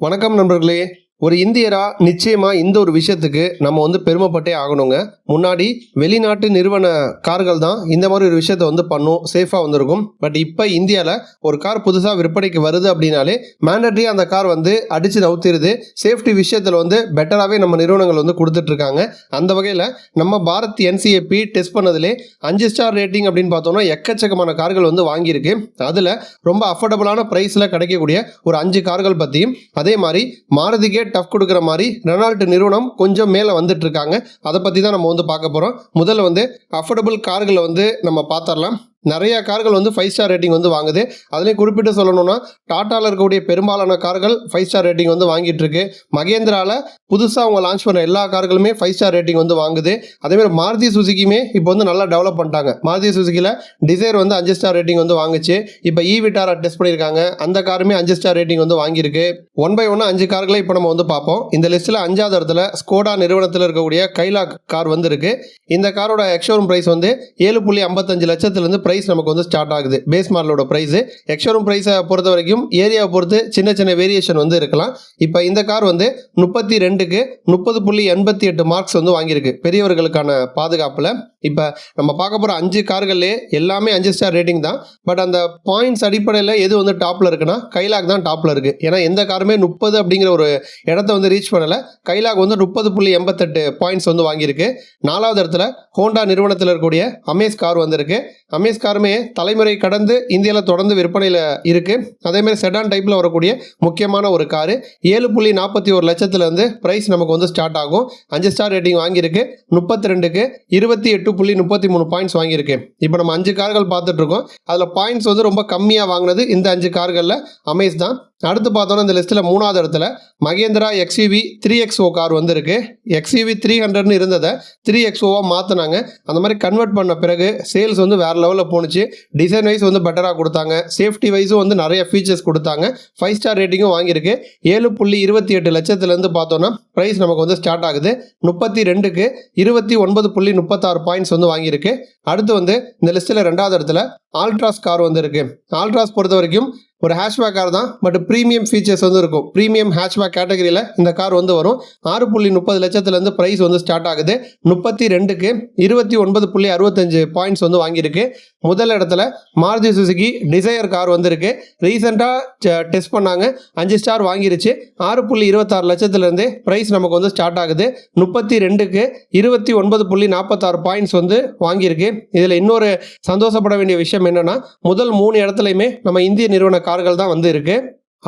வணக்கம் நண்பர்களே. ஒரு இந்தியரா? நிச்சயமா இந்த ஒரு விஷயத்துக்கு நம்ம வந்து பெருமைப்பட்டே ஆகணுங்க. முன்னாடி வெளிநாட்டு நிறுவன கார்கள் தான் இந்த மாதிரி ஒரு விஷயத்த வந்து பண்ணும் சேஃபாக வந்திருக்கும். பட் இப்போ இந்தியாவில் ஒரு கார் புதுசாக விற்பனைக்கு வருது அப்படின்னாலே மேண்டட்ரி அந்த கார் வந்து அடித்து நவுத்திருது. சேஃப்டி விஷயத்தில் வந்து பெட்டராகவே நம்ம நிறுவனங்கள் வந்து கொடுத்துட்ருக்காங்க. அந்த வகையில் நம்ம பாரத் என்சிஏபி டெஸ்ட் பண்ணதுலே அஞ்சு ஸ்டார் ரேட்டிங் அப்படின்னு பார்த்தோம்னா எக்கச்சக்கமான கார்கள் வந்து வாங்கியிருக்கு. அதில் ரொம்ப அஃபோர்டபுளான ப்ரைஸில் கிடைக்கக்கூடிய ஒரு அஞ்சு கார்கள் பற்றியும் அதே மாதிரி மாருதி கேட் டஃப் கொடுக்குற மாதிரி ரெனால்ட் நிறுவனம் கொஞ்சம் மேலே வந்துட்டு இருக்காங்க. அதை பற்றி தான் நம்ம வந்து பார்க்க போகிறோம் முதல்ல வந்து அஃபோர்டபுள் கார்களை வந்து நம்ம பார்த்துடலாம். நிறைய கார்கள் வந்து ஃபைவ் ஸ்டார் ரேட்டிங் வந்து வாங்குது. அதுலேயும் குறிப்பிட்டு சொல்லணும்னா டாட்டாவில் இருக்கக்கூடிய பெரும்பாலான கார்கள் ஃபைவ் ஸ்டார் ரேட்டிங் வந்து வாங்கிட்டு இருக்கு. மகேந்திராவில் புதுசாக அவங்க லான்ச் பண்ண எல்லா கார்களுமே ஃபைவ் ஸ்டார் ரேட்டிங் வந்து வாங்குது. அதேமாதிரி மாருதி சுசுக்கியுமே இப்போ வந்து நல்லா டெவலப் பண்ணிட்டாங்க. மாருதி சுசுக்கியில் டிசைர் வந்து அஞ்சு ஸ்டார் ரேட்டிங் வந்து வாங்குச்சு. இப்போ இ டெஸ்ட் பண்ணியிருக்காங்க. அந்த காருமே அஞ்சு ஸ்டார் ரேட்டிங் வந்து வாங்கியிருக்கு. ஒன் பை ஒன்று அஞ்சு கார்களை இப்போ நம்ம வந்து பார்ப்போம். இந்த லிஸ்ட்டில் அஞ்சாவது இடத்துல ஸ்கோடா நிறுவனத்தில் இருக்கக்கூடிய கைலாக் கார் வந்து இருக்கு இந்த காரோட எக்ஷோரூம் ப்ரைஸ் வந்து ஏழு புள்ளி ஐம்பத்தஞ்சு லட்சத்துலேருந்து ப்ரைஸ் நமக்கு வந்து ஸ்டார்ட் ஆகுது. பேஸ் மாடலோட ப்ரைஸு எக்ஷோரூம் ப்ரைஸை பொறுத்த வரைக்கும் ஏரியாவை பொறுத்து சின்ன சின்ன வேரியேஷன் வந்து இருக்கலாம். இப்போ இந்த கார் வந்து முப்பத்தி ரெண்டுக்கு முப்பது புள்ளி எண்பத்தி எட்டு மார்க்ஸ் வந்து வாங்கியிருக்கு. பெரியவர்களுக்கான பாதுகாப்பில். இப்போ நம்ம பார்க்க போகிற அஞ்சு கார்கள்லே எல்லாமே அஞ்சு ஸ்டார் ரேட்டிங் தான். பட் அந்த பாயிண்ட்ஸ் அடிப்படையில் எது வந்து டாப்பில் இருக்குன்னா கைலாக் தான் டாப்பில் இருக்குது ஏன்னா எந்த காருமே முப்பது அப்படிங்கிற ஒரு இடத்த வந்து ரீச் பண்ணலை. கைலாக் வந்து முப்பது புள்ளி எண்பத்தெட்டு பாயிண்ட்ஸ் வந்து வாங்கியிருக்கு. நாலாவது இடத்துல ஹோண்டா நிறுவனத்தில் இருக்கக்கூடிய அமேஸ் கார் வந்திருக்கு. அமேஸ் காருமே தலைமுறை கடந்து இந்தியாவில் தொடர்ந்து விற்பனையில் இருக்குது அதேமாதிரி செடான் டைப்பில் வரக்கூடிய முக்கியமான ஒரு காரு. ஏழு புள்ளி நாற்பத்தி ஒரு லட்சத்துலேருந்து ப்ரைஸ் நமக்கு வந்து ஸ்டார்ட் ஆகும். அஞ்சு ஸ்டார் ரேட்டிங் வாங்கியிருக்கு. முப்பத்தி ரெண்டுக்கு இருபத்தி எட்டு புள்ளி முப்பத்தி மூணு பாயிண்ட்ஸ் வாங்கியிருக்கு இப்போ நம்ம அஞ்சு கார்கள் பார்த்துட்டு இருக்கோம். அதில் பாயிண்ட்ஸ் வந்து ரொம்ப கம்மியாக வாங்கினது இந்த அஞ்சு கார்களில் அமேஸ் தான். அடுத்து பார்த்தோன்னா இந்த லிஸ்ட்டில் மூணாவது இடத்துல Mahindra XUV three XO car வந்திருக்கு. எக்ஸ்யூவி த்ரீ ஹண்ட்ரட்னு இருந்ததை த்ரீ எக்ஸ்ஓவாக மாற்றினாங்க அந்த மாதிரி கன்வெர்ட் பண்ண பிறகு சேல்ஸ் வந்து வேறு லெவலில் போணுச்சு. டிசைன் வைஸ் வந்து பெட்டராக கொடுத்தாங்க. சேஃப்டி வைஸும் வந்து நிறைய ஃபீச்சர்ஸ் கொடுத்தாங்க. ஃபைவ் ஸ்டார் ரேட்டிங்கும் வாங்கியிருக்கு. ஏழு புள்ளி இருபத்தி எட்டு லட்சத்துலேருந்து பார்த்தோன்னா ப்ரைஸ் நமக்கு வந்து ஸ்டார்ட் ஆகுது. முப்பத்தி ரெண்டுக்கு இருபத்தி ஒன்பது புள்ளி முப்பத்தாறு பாயிண்ட்ஸ் வந்து வாங்கியிருக்கு. அடுத்து வந்து இந்த லிஸ்ட்டில் ரெண்டாவது இடத்துல ஆல்ட்ராஸ் கார் வந்து இருக்கு ஆல்ட்ராஸ் பொறுத்த வரைக்கும் ஒரு ஹேஷ்பேக் கார் தான் பட் ப்ரீமியம் ஃபீச்சர்ஸ் வந்து இருக்கும். ப்ரீமியம் ஹேஷ்பேக் கேட்டகரியில் இந்த கார் வந்து வரும். ஆறு புள்ளி முப்பது லட்சத்துலேருந்து ப்ரைஸ் வந்து ஸ்டார்ட் ஆகுது. முப்பத்தி ரெண்டுக்கு இருபத்தி ஒன்பது புள்ளி அறுபத்தஞ்சு பாயிண்ட்ஸ் வந்து வாங்கியிருக்கு. முதல் இடத்துல மாருதி சுசுகி டிசையர் கார் வந்திருக்கு. ரீசெண்டாக டெஸ்ட் பண்ணாங்க. அஞ்சு ஸ்டார் வாங்கிருச்சு. ஆறு புள்ளி இருபத்தாறு லட்சத்துலேருந்து ப்ரைஸ் நமக்கு வந்து ஸ்டார்ட் ஆகுது. முப்பத்தி ரெண்டுக்கு இருபத்தி ஒன்பது புள்ளி நாற்பத்தாறு பாயிண்ட்ஸ் வந்து வாங்கியிருக்கு. இதில் இன்னொரு சந்தோஷப்பட வேண்டிய விஷயம் என்னென்னா முதல் மூணு இடத்துலையுமே நம்ம இந்திய நிறுவன கார்கள் தான் வந்து இருக்கு.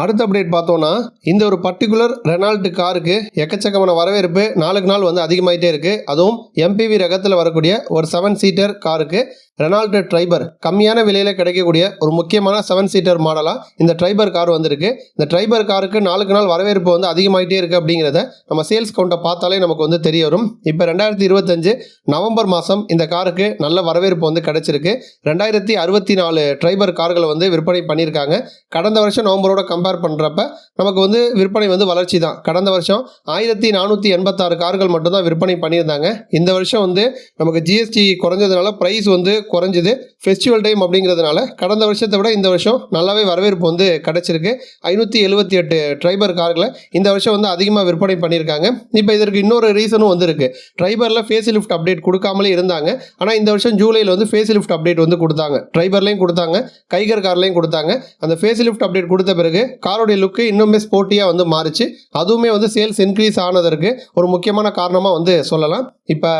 அடுத்த அப்டேட் பார்த்தோன்னா இந்த ஒரு பர்டிகுலர் ரெனால்ட் காருக்கு எக்கச்சக்கமான வரவேற்பு நாளுக்கு நாள் வந்து அதிகமாயிட்டே இருக்கு. அதுவும் எம்பிவி ரகத்தில் வரக்கூடிய ஒரு செவன் சீட்டர் காருக்கு ரெனால்ட் ட்ரைபர் கம்மியான விலையில் கிடைக்கக்கூடிய ஒரு முக்கியமான செவன் சீட்டர் மாடலாக இந்த ட்ரைபர் கார் வந்திருக்கு. இந்த ட்ரைபர் காருக்கு நாளுக்கு நாள் வரவேற்பு வந்து அதிகமாகிட்டே இருக்குது அப்படிங்கிறத நம்ம சேல்ஸ் கவுண்டை பார்த்தாலே நமக்கு வந்து தெரிய வரும். இப்போ ரெண்டாயிரத்தி இருபத்தஞ்சு நவம்பர் மாதம் இந்த காருக்கு நல்ல வரவேற்பு வந்து கிடைச்சிருக்கு. ரெண்டாயிரத்தி அறுபத்தி நாலு ட்ரைபர் கார்களை வந்து விற்பனை பண்ணியிருக்காங்க. கடந்த வருஷம் நவம்பரோட கம்பேர் பண்ணுறப்ப நமக்கு வந்து விற்பனை வந்து வளர்ச்சி தான். கடந்த வருஷம் ஆயிரத்தி நானூற்றி எண்பத்தாறு கார்கள் மட்டும்தான் விற்பனை பண்ணியிருந்தாங்க. இந்த வருஷம் வந்து நமக்கு ஜிஎஸ்டி குறைஞ்சதுனால ப்ரைஸ் வந்து குறைஞ்சிது. ஃபெஸ்டிவல் டைம் அப்படிங்கிறதுனால கடந்த வருஷத்தை விட இந்த வருஷம் நல்லாவே வரவேற்பு வந்து கிடச்சிருக்கு. ஐநூற்றி எழுபத்தி எட்டு ட்ரைபர் கார்களை இந்த வருஷம் வந்து அதிகமாக விற்பனை பண்ணியிருக்காங்க. இப்போ இதற்கு இன்னொரு ரீசனும் வந்திருக்கு. ட்ரைபரில் ஃபேஸ் லிஃப்ட் அப்டேட் கொடுக்காமலே இருந்தாங்க. ஆனால் இந்த வருஷம் ஜூலையில் வந்து ஃபேஸ் லிஃப்ட் அப்டேட் வந்து கொடுத்தாங்க. ட்ரைபர்லேயும் கொடுத்தாங்க. கைகர் கார்லேயும் கொடுத்தாங்க. அந்த ஃபேஸ் லிஃப்ட் அப்டேட் கொடுத்த பிறகு காரோடைய லுக்கு இன்னுமே ஸ்போர்ட்டியாக வந்து மாறிச்சு. அதுவுமே வந்து சேல்ஸ் இன்க்ரீஸ் ஆனதற்கு ஒரு முக்கியமான காரணமாக வந்து சொல்லலாம். இப்போ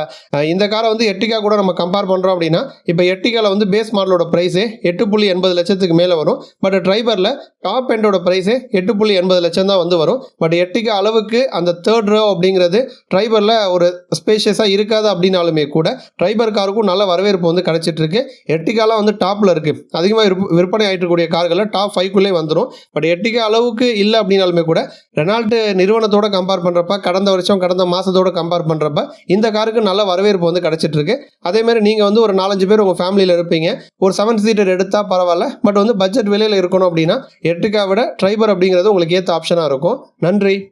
இந்த காரை வந்து எட்டிக்கா கூட நம்ம கம்பேர் பண்ணுறோம் அப்படின்னா இப்போ இப்போ எட்டிகாவில் வந்து பேஸ் மாடலோட ப்ரைஸே எட்டு புள்ளி எண்பது லட்சத்துக்கு மேலே வரும். பட் ட்ரைபரில் டாப் எண்டோட ப்ரைஸே எட்டு புள்ளி எண்பது லட்சம் தான் வந்து வரும். பட் எட்டிகா அளவுக்கு அந்த தேர்ட் ரோ அப்படிங்கிறது ட்ரைபரில் ஒரு ஸ்பேஷியஸாக இருக்காது அப்படின்னாலுமே கூட ட்ரைபர் காருக்கும் நல்ல வரவேற்பு வந்து கிடைச்சிட்டு இருக்கு எட்டிகாலாம் வந்து டாப்பில் இருக்குது அதிகமாக விற்பனை ஆகிட்டு கார்களில் டாப் ஃபைவ்க்குள்ளே வந்துடும் பட் எட்டிகா அளவுக்கு இல்லை அப்படின்னாலுமே கூட ரெனால்ட்டு நிறுவனத்தோட கம்பேர் பண்ணுறப்ப கடந்த வருஷம் கடந்த மாதத்தோட கம்பேர் பண்ணுறப்ப இந்த காருக்கு நல்ல வரவேற்பு வந்து கிடைச்சிட்டு இருக்கு நீங்கள் வந்து ஒரு நாலஞ்சு பேர் பேர் உங்கள் ஃபேமிலியில் இருப்பீங்க. ஒரு செவன் சீட்டர் எடுத்தால் பரவாயில்ல. பட் வந்து பட்ஜெட் விலையில் இருக்கணும் அப்படின்னா எட்டுக்கா விட ட்ரைபர் அப்படிங்கிறது உங்களுக்கு ஏற்ற ஆப்ஷனாக இருக்கும். நன்றி.